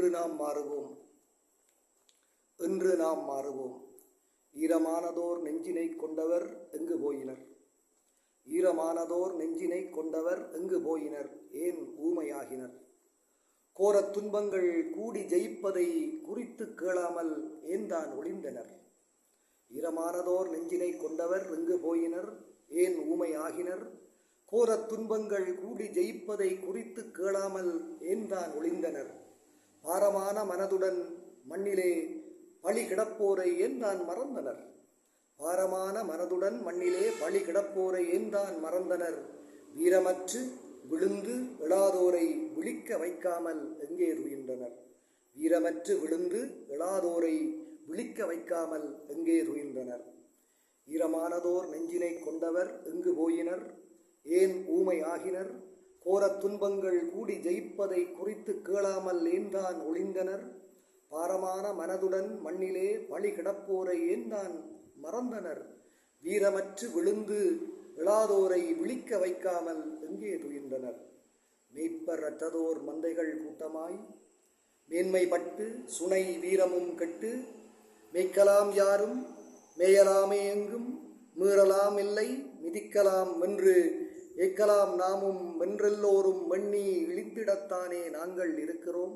இன்று நாம் மாறுவோம். என்று நாம் மாறுவோம். ஈரமானதோர் நெஞ்சினை கொண்டவர் எங்கு போயினர்? ஈரமானதோர் நெஞ்சினை கொண்டவர் எங்கு போயினர்? ஏன் ஊமையாகினர்? கோரத் துன்பங்கள் கூடி ஜெயிப்பதை குறித்து கேளாமல் ஏன்தான் ஒளிந்தனர்? ஈரமானதோர் நெஞ்சினை கொண்டவர் எங்கு போயினர்? ஏன் ஊமையாகினர்? கோரத் துன்பங்கள் கூடி ஜெயிப்பதை குறித்து கேளாமல் ஏன்தான் ஒளிந்தனர்? பாரமான மனதுடன் மண்ணிலே பழி கிடப்போரை ஏன்தான் மறந்தனர்? பாரமான மனதுடன் மண்ணிலே பழி கிடப்போரை ஏன்தான் மறந்தனர்? வீரமற்று விழுந்து எழாதோரை விழிக்க வைக்காமல் எங்கே துயின்றனர் வீரமற்று விழுந்து எழாதோரை விழிக்க வைக்காமல் எங்கே துயின்றனர் ஈரமானதோர் நெஞ்சினை கொண்டவர் எங்கு போயினர்? ஏன் ஊமை ஆகினர் கோரத் துன்பங்கள் கூடி ஜெயிப்பதை குறித்து கேளாமல் ஏந்தான் ஒளிந்தனர்? பாரமான மனதுடன் மண்ணிலே பழி கிடப்போரை ஏன்தான் மறந்தனர்? வீரமற்று விழுந்து விழாதோரை விழிக்க வைக்காமல் எங்கே துயின்றனர்? மெய்ப்பர் அற்றதோர் மந்தைகள் கூட்டமாய் மேன்மை பட்டு சுனை வீரமும் கெட்டு மேய்க்கலாம் யாரும்? மேயலாமே எங்கும்? மீறலாம் இல்லை? மிதிக்கலாம் வென்று ஏக்கலாம் நாமும் வென்றெல்லோரும் வெண்ணி இழித்திடத்தானே நாங்கள் இருக்கிறோம்.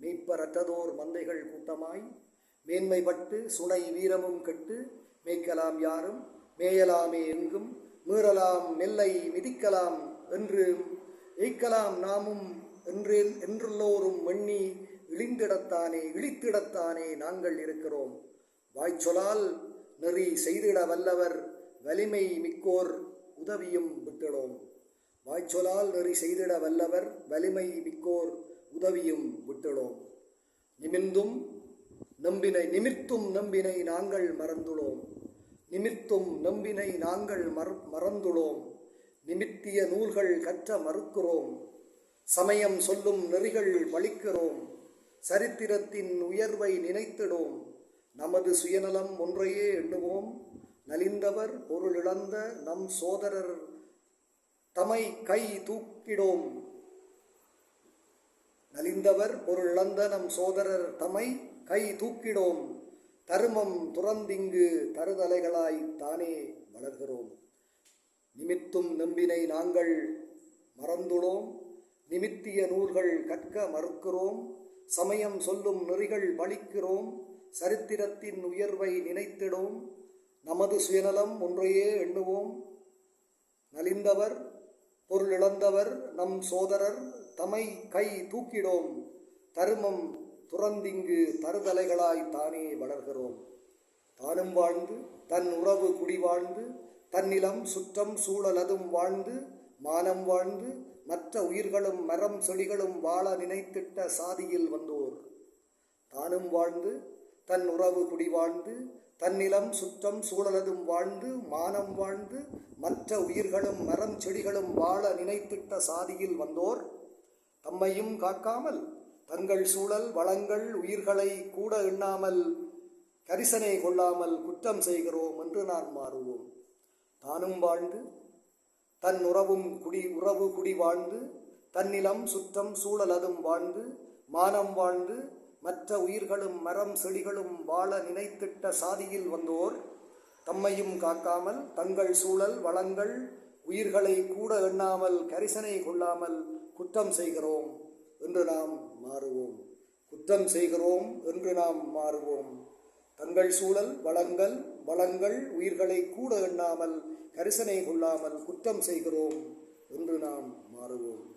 மீட்பரற்றதோர் மந்தைகள் கூட்டமாய் மேன்மைப்பட்டு சுனை வீரமும் கெட்டு மேய்க்கலாம் யாரும் மேயலாமே எங்கும் மீறலாம் நெல்லை மிதிக்கலாம் என்று ஏய்க்கலாம் நாமும் என்றேன் என்றெல்லோரும் வெண்ணி இழிந்திடத்தானே இழித்திடத்தானே நாங்கள் இருக்கிறோம். வாய்ச்சொலால் நெறி செய்திட வல்லவர் வலிமை மிக்கோர் உதவியும் விட்டிடோம் வாய்ச்சொலால் நெறி செய்திட வல்லவர் வலிமை மிக்கோர் உதவியும் விட்டிடோம் நிமிர்ந்தும் நம்பினை நிமிர்த்தும் நம்பினை நாங்கள் மறந்துளோம். நிமிர்த்தும் நம்பினை நாங்கள் மற மறந்துளோம். நிமித்திய நூல்கள் கற்ற மறுக்கிறோம். சமயம் சொல்லும் நெறிகள் வலிக்கிறோம் சரித்திரத்தின் உயர்வை நினைத்திடோம். நமது சுயநலம் ஒன்றையே எண்ணுவோம். நலிந்தவர் பொருளிழந்த நம் சோதரர் தமை கை தூக்கிடோம். நலிந்தவர் பொருளிழந்த நம் சோதரர் தமை கை தூக்கிடோம். தருமம் துறந்திங்கு தருதலைகளாய் தானே வளர்கிறோம். நிமித்தும் நம்பினை நாங்கள் மறந்துளோம் நிமித்திய நூல்கள் கற்க மறுக்கிறோம். சமயம் சொல்லும் நெறிகள் பழிக்கிறோம் சரித்திரத்தின் உயர்வை நினைத்திடோம். நமது சுயநலம் ஒன்றையே எண்ணுவோம். நலிந்தவர் பொருளிழந்தவர் நம் சோதரர் தமை கை தூக்கிடோம். தருமம் துறந்திங்கு தருதலைகளாய் தானே வளர்கிறோம். தானும் வாழ்ந்து தன் உறவு குடி வாழ்ந்து தன்னிலம் சுற்றம் சூழலதும் வாழ்ந்து மானம் வாழ்ந்து மற்ற உயிர்களும் மரம் செடிகளும் வாழ நினைத்திட்ட சாதியில் வந்தோர். தானும் வாழ்ந்து தன் உறவு குடி வாழ்ந்து தன்னிலம் சுற்றம் சூழலதும் வாழ்ந்து மானம் வாழ்ந்து மற்ற உயிர்களும் மரம் செடிகளும் வாழ நினைத்திட்ட சாதியில் வந்தோர் தம்மையும் காக்காமல் தங்கள் சூழல் வளங்கள் உயிர்களை கூட எண்ணாமல் கரிசனை கொள்ளாமல் குற்றம் செய்கிறோம் என்று நான் மாறுவோம். தானும் வாழ்ந்து தன் உறவும் குடி உறவு குடி வாழ்ந்து தன்னிலம் சுற்றம் சூழலதும் வாழ்ந்து மானம் வாழ்ந்து மற்ற உயிர்களும் மரம் செடிகளும் வாழ நினைத்திட்ட சாதியில் வந்தோர் தம்மையும் காக்காமல் தங்கள் சூழல் வளங்கள் உயிர்களை கூட எண்ணாமல் கரிசனை கொள்ளாமல் குற்றம் செய்கிறோம் என்று நாம் மாறுவோம். குற்றம் செய்கிறோம் என்று நாம் மாறுவோம். தங்கள் சூழல் வளங்கள் வளங்கள் உயிர்களை கூட எண்ணாமல் கரிசனை கொள்ளாமல் குற்றம் செய்கிறோம் என்று நாம் மாறுவோம்.